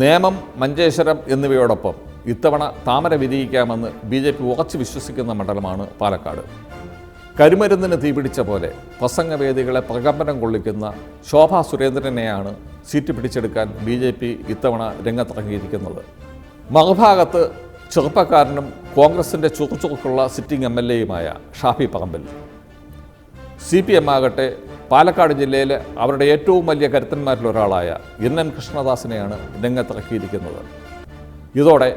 നേമം മഞ്ചേശ്വരം എന്നിവയോടൊപ്പം ഇത്തവണ താമര വിരിയിക്കാമെന്ന് B J P ഉറച്ചു വിശ്വസിക്കുന്ന മണ്ഡലമാണ് പാലക്കാട്. കരുമരുന്നിന് തീപിടിച്ച പോലെ പ്രസംഗവേദികളെ പ്രകമ്പനം കൊള്ളിക്കുന്ന ശോഭാ സുരേന്ദ്രനെയാണ് സീറ്റ് പിടിച്ചെടുക്കാൻ ബി ജെ പി ഇത്തവണ രംഗത്തിറങ്ങിയിരിക്കുന്നത്. മറുഭാഗത്ത് ചെറുപ്പക്കാരനും കോൺഗ്രസിന്റെ ചുറുചുറുക്കുള്ള sitting M L എയുമായ Shafi Parambil. C P M ആകട്ടെ പാലക്കാട് ജില്ലയിലെ അവരുടെ ഏറ്റവും വലിയ കരുത്തന്മാരിലൊരാളായ എൻ എൻ കൃഷ്ണദാസിനെയാണ് രംഗത്തിറക്കിയിരിക്കുന്നത്. ഇതോടെ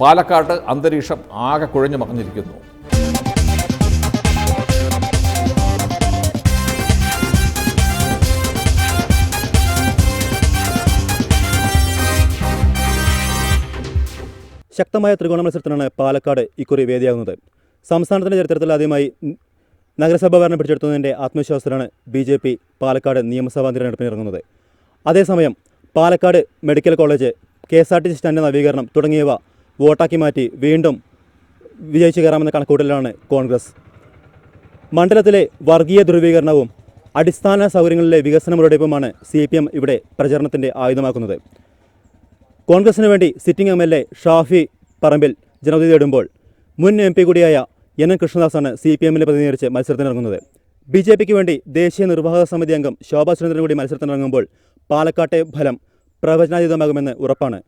പാലക്കാട് അന്തരീക്ഷം ആകെ കുഴഞ്ഞു മറിഞ്ഞിരിക്കുന്നു. ശക്തമായ ത്രികോണ മത്സരത്തിനാണ് പാലക്കാട് ഇക്കുറി വേദിയാകുന്നത്. സംസ്ഥാനത്തിന്റെ ചരിത്രത്തിൽ ആദ്യമായി നഗരസഭാ ഭരണം പിടിച്ചെടുത്തതിന്റെ ആത്മവിശ്വാസത്തിലാണ് ബി ജെ പി പാലക്കാട് നിയമസഭാ തിരഞ്ഞെടുപ്പിന് ഇറങ്ങുന്നത്. അതേസമയം Palakkad medical college K S R T C stand നവീകരണം തുടങ്ങിയവ വോട്ടാക്കി മാറ്റി വീണ്ടും വിജയിച്ചു കയറാമെന്ന കണക്കൂട്ടലാണ് കോൺഗ്രസ്. മണ്ഡലത്തിലെ വർഗീയ ധ്രുവീകരണവും അടിസ്ഥാന സൗകര്യങ്ങളിലെ വികസന മുരടിപ്പുമാണ് സി പി എം ഇവിടെ പ്രചരണത്തിന്റെ ആയുധമാക്കുന്നത്. കോൺഗ്രസിന് വേണ്ടി sitting M L A Shafi Parambil ജനവിധി തേടുമ്പോൾ മുൻ എം പി കൂടിയായ എൻ എൻ കൃഷ്ണദാസാണ് സി പി എമ്മിനെ പ്രതിനിധീകരിച്ച് മത്സരത്തിനിറങ്ങുന്നത്. ബി ജെ പിക്ക് വേണ്ടി ദേശീയ നിർവാഹക സമിതി അംഗം ശോഭാ സുരേന്ദ്രൻ കൂടി മത്സരത്തിനിറങ്ങുമ്പോൾ പാലക്കാട്ടെ ഫലം പ്രവചനാതീതമാകുമെന്ന് ഉറപ്പാണ്.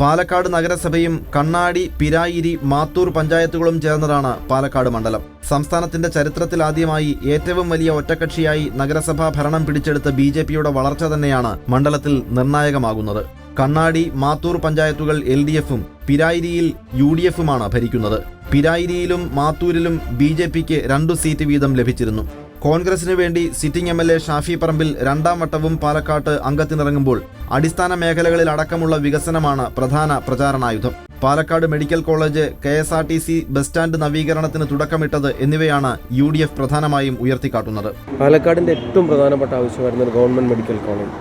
പാലക്കാട് നഗരസഭയും കണ്ണാടി പിരായിരി മാത്തൂർ പഞ്ചായത്തുകളും ചേർന്നതാണ് പാലക്കാട് മണ്ഡലം. സംസ്ഥാനത്തിന്റെ ചരിത്രത്തിൽ ആദ്യമായി ഏറ്റവും വലിയ ഒറ്റക്കക്ഷിയായി നഗരസഭാ ഭരണം പിടിച്ചെടുത്ത ബി ജെ പിയുടെ വളർച്ച തന്നെയാണ് മണ്ഡലത്തിൽ നിർണായകമാകുന്നത്. കണ്ണാടി മാത്തൂർ പഞ്ചായത്തുകൾ എൽ ഡി എഫും പിരായിരിയിൽ യു ഡി എഫുമാണ് ഭരിക്കുന്നത്. പിരായിരിയിലും മാത്തൂരിലും ബി ജെ പിക്ക് രണ്ടു സീറ്റ് വീതം ലഭിച്ചിരുന്നു. കോൺഗ്രസിന് വേണ്ടി sitting M L A Shafi Parambil രണ്ടാം വട്ടവും പാലക്കാട്ട് അംഗത്തിനിറങ്ങുമ്പോൾ അടിസ്ഥാന മേഖലകളിൽ അടക്കമുള്ള വികസനമാണ് പ്രധാന പ്രചാരണായുധം. Palakkad medical college K S R T C bus stand നവീകരണത്തിന് തുടക്കമിട്ടത് എന്നിവയാണ് യു ഡി എഫ് പ്രധാനമായും ഉയർത്തിക്കാട്ടുന്നത്. പാലക്കാടിന്റെ ഏറ്റവും പ്രധാനപ്പെട്ട ആവശ്യമായിരുന്നു ഗവൺമെന്റ് മെഡിക്കൽ കോളേജ്.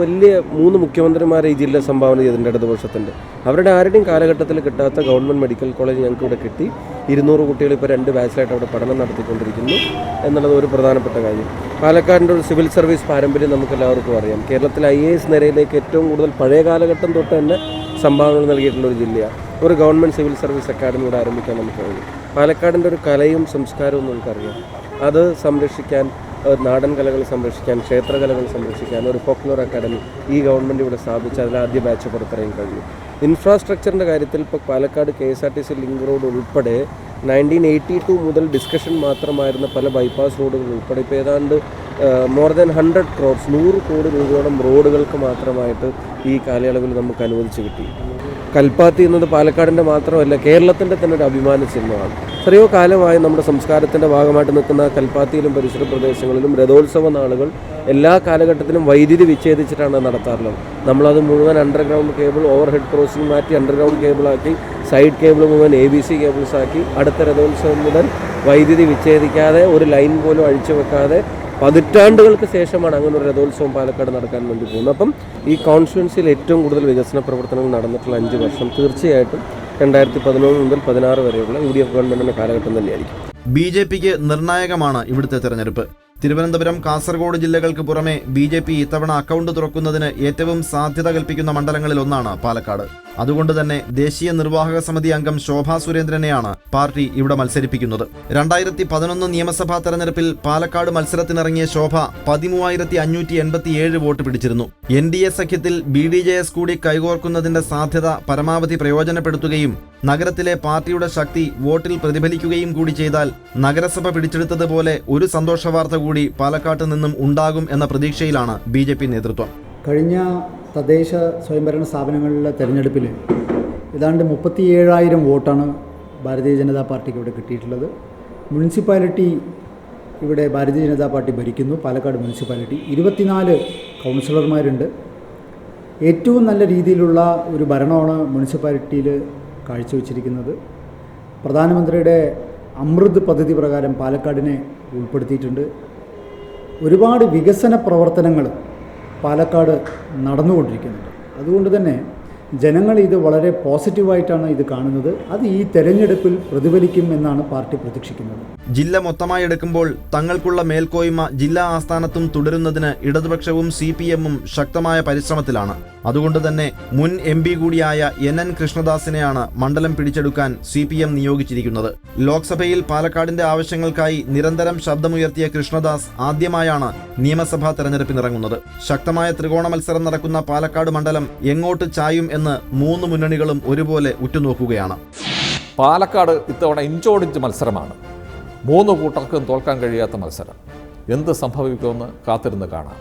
വലിയ മൂന്ന് മുഖ്യമന്ത്രിമാരെ ഈ ജില്ല സംഭാവന ചെയ്തിട്ടുണ്ട് ഇടതുപക്ഷത്തിന്റെ. അവരുടെ ആരുടെയും കാലഘട്ടത്തിൽ കിട്ടാത്ത ഗവൺമെന്റ് മെഡിക്കൽ കോളേജ് ഞങ്ങൾക്ക് ഇവിടെ കിട്ടി. ഇരുന്നൂറ് കുട്ടികൾ ഇപ്പോൾ രണ്ട് ബാച്ചിലായിട്ട് അവിടെ പഠനം നടത്തിക്കൊണ്ടിരിക്കുന്നു എന്നുള്ളത് ഒരു പ്രധാനപ്പെട്ട കാര്യം. പാലക്കാടിന്റെ ഒരു സിവിൽ സർവീസ് പാരമ്പര്യം നമുക്ക് എല്ലാവർക്കും അറിയാം. കേരളത്തിൽ ഐ എ എസ് നിരയിലേക്ക് ഏറ്റവും കൂടുതൽ പഴയ കാലഘട്ടം തൊട്ട് തന്നെ സംഭാവനകൾ നൽകിയിട്ടുള്ള ഒരു ജില്ലയാണ്. ഒരു ഗവൺമെന്റ് സിവിൽ സർവീസ് അക്കാദമി ഇവിടെ ആരംഭിക്കാൻ നമുക്ക് കഴിയും. പാലക്കാടിന്റെ ഒരു കലയും സംസ്കാരവും നമുക്കറിയാം. അത് സംരക്ഷിക്കാൻ നാടൻ കലകൾ സംരക്ഷിക്കാൻ ക്ഷേത്രകലകൾ സംരക്ഷിക്കാൻ ഒരു ഫോക്ലോർ അക്കാദമി ഈ ഗവൺമെന്റ് ഇവിടെ സ്ഥാപിച്ച് അതിൽ ആദ്യ ബാച്ച് പുറത്തിറങ്ങി കഴിഞ്ഞു. ഇൻഫ്രാസ്ട്രക്ചറിന്റെ കാര്യത്തിൽ ഇപ്പോൾ Palakkad K S R T C link road ഉൾപ്പെടെ നയന്റീൻ എയ്റ്റി ടു മുതൽ ഡിസ്കഷൻ മാത്രമായിരുന്ന പല ബൈപ്പാസ് റോഡുകൾ ഉൾപ്പെടെ ഇപ്പോൾ ഏതാണ്ട് മോർ ദാൻ ഹൺഡ്രഡ് ക്രോഡ്സ് നൂറ് കോടി രൂപയോളം റോഡുകൾക്ക് മാത്രമായിട്ട് ഈ കാലയളവിൽ നമുക്ക് അനുവദിച്ച് കിട്ടി. കൽപ്പാത്തി എന്നത് പാലക്കാടിന്റെ മാത്രമല്ല കേരളത്തിന്റെ തന്നെ ഒരു അഭിമാന ചിഹ്നമാണ്. എത്രയോ കാലമായി നമ്മുടെ സംസ്കാരത്തിന്റെ ഭാഗമായിട്ട് നിൽക്കുന്ന കൽപ്പാത്തിയിലും പരിസര പ്രദേശങ്ങളിലും രഥോത്സവ നാളുകൾ എല്ലാ കാലഘട്ടത്തിലും വൈദ്യുതി വിച്ഛേദിച്ചിട്ടാണ് നടത്താറുള്ളത്. നമ്മളത് മുഴുവൻ underground cable overhead crossing മാറ്റി അണ്ടർഗ്രൗണ്ട് കേബിളാക്കി സൈഡ് കേബിൾ മുഴുവൻ എ ബി സി കേബിൾസ് ആക്കി അടുത്ത രഥോത്സവം മുതൽ വൈദ്യുതി വിച്ഛേദിക്കാതെ ഒരു ലൈൻ പോലും അഴിച്ചു വെക്കാതെ പതിറ്റാണ്ടുകൾക്ക് ശേഷമാണ് അങ്ങനെ ഒരു രഥോത്സവം പാലക്കാട് നടക്കാൻ വേണ്ടി പോകുന്നത്. അപ്പം ഈ കോൺസ്റ്റുവൻസിയിൽ ഏറ്റവും കൂടുതൽ വികസന പ്രവർത്തനങ്ങൾ നടന്നിട്ടുള്ള അഞ്ച് വർഷം തീർച്ചയായിട്ടും രണ്ടായിരത്തി പതിനൊന്ന് മുതൽ പതിനാറ് വരെയുള്ള യു ഡി എഫ് ഗവൺമെന്റിന്റെ കാലഘട്ടം തന്നെയായിരിക്കും. ബി ജെ പിക്ക് നിർണായകമാണ് ഇവിടുത്തെ തെരഞ്ഞെടുപ്പ്. തിരുവനന്തപുരം കാസർഗോഡ് ജില്ലകൾക്ക് പുറമെ ബി ജെ പി ഇത്തവണ അക്കൗണ്ട് തുറക്കുന്നതിന് ഏറ്റവും സാധ്യത കൽപ്പിക്കുന്ന മണ്ഡലങ്ങളിൽ ഒന്നാണ് പാലക്കാട്. അതുകൊണ്ട് തന്നെ ദേശീയ നിർവാഹക സമിതി അംഗം ശോഭാ സുരേന്ദ്രനെയാണ് പാർട്ടി ഇവിടെ മത്സരിപ്പിക്കുന്നത്. രണ്ടായിരത്തി പതിനൊന്ന് നിയമസഭാ തെരഞ്ഞെടുപ്പിൽ പാലക്കാട് മത്സരത്തിനിറങ്ങിയ ശോഭ പതിമൂവായിരത്തി അഞ്ഞൂറ്റി എൺപത്തിയേഴ് വോട്ട് പിടിച്ചിരുന്നു. എൻ ഡി എ സഖ്യത്തിൽ ബി ഡി ജെ എസ് കൂടി കൈകോർക്കുന്നതിന്റെ സാധ്യത പരമാവധി പ്രയോജനപ്പെടുത്തുകയും നഗരത്തിലെ പാർട്ടിയുടെ ശക്തി വോട്ടിൽ പ്രതിഫലിക്കുകയും കൂടി ചെയ്താൽ നഗരസഭ പിടിച്ചെടുത്തതുപോലെ ഒരു സന്തോഷവാർത്ത കൂടി പാലക്കാട്ട് നിന്നും ഉണ്ടാകും എന്ന പ്രതീക്ഷയിലാണ് ബി നേതൃത്വം. കഴിഞ്ഞ തദ്ദേശ സ്വയംഭരണ സ്ഥാപനങ്ങളിലെ തെരഞ്ഞെടുപ്പിൽ ഏതാണ്ട് മുപ്പത്തി ഏഴായിരം വോട്ടാണ് ഭാരതീയ ജനതാ പാർട്ടിക്ക് ഇവിടെ കിട്ടിയിട്ടുള്ളത്. മുനിസിപ്പാലിറ്റി ഇവിടെ ഭാരതീയ ജനതാ പാർട്ടി ഭരിക്കുന്നു. പാലക്കാട് മുനിസിപ്പാലിറ്റി. ഇരുപത്തിനാല് കൗൺസിലർമാരുണ്ട്. ഏറ്റവും നല്ല രീതിയിലുള്ള ഒരു ഭരണമാണ് മുനിസിപ്പാലിറ്റിയിൽ കാഴ്ചവെച്ചിരിക്കുന്നത്. പ്രധാനമന്ത്രിയുടെ അമൃത് പദ്ധതി പ്രകാരം പാലക്കാടിനെ ഉൾപ്പെടുത്തിയിട്ടുണ്ട്. ഒരുപാട് വികസന പ്രവർത്തനങ്ങൾ പാലക്കാട് നടന്നുകൊണ്ടിരിക്കുന്നുണ്ട്. അതുകൊണ്ട് തന്നെ ജനങ്ങൾ ഇത് വളരെ പോസിറ്റീവായിട്ടാണ് ഇത് കാണുന്നത്. അത് ഈ തെരഞ്ഞെടുപ്പിൽ പ്രതിഫലിക്കും എന്നാണ് പാർട്ടി പ്രതീക്ഷിക്കുന്നത്. ജില്ല മൊത്തമായി എടുക്കുമ്പോൾ തങ്ങൾക്കുള്ള മേൽക്കോയ്മ ജില്ലാ ആസ്ഥാനത്തും തുടരുന്നതിന് ഇടതുപക്ഷവും സി പി എമ്മും ശക്തമായ പരിശ്രമത്തിലാണ്. അതുകൊണ്ട് തന്നെ മുൻ എം പി കൂടിയായ എൻ എൻ കൃഷ്ണദാസിനെയാണ് മണ്ഡലം പിടിച്ചെടുക്കാൻ സി പി എം നിയോഗിച്ചിരിക്കുന്നത്. ലോക്സഭയിൽ പാലക്കാടിന്റെ ആവശ്യങ്ങൾക്കായി നിരന്തരം ശബ്ദമുയർത്തിയ കൃഷ്ണദാസ് ആദ്യമായാണ് നിയമസഭാ തെരഞ്ഞെടുപ്പിനിറങ്ങുന്നത്. ശക്തമായ ത്രികോണ മത്സരം നടക്കുന്ന പാലക്കാട് മണ്ഡലം എങ്ങോട്ട് ചായും എന്ന് മൂന്ന് മുന്നണികളും ഒരുപോലെ ഉറ്റുനോക്കുകയാണ്. പാലക്കാട് ഇത്തവണ ഇഞ്ചോടിഞ്ച് മത്സരമാണ്. മൂന്ന് കൂട്ടർക്കും തോൽക്കാൻ കഴിയാത്ത മത്സരം. എന്ത് സംഭവിക്കുമെന്ന് കാത്തിരുന്ന് കാണാം.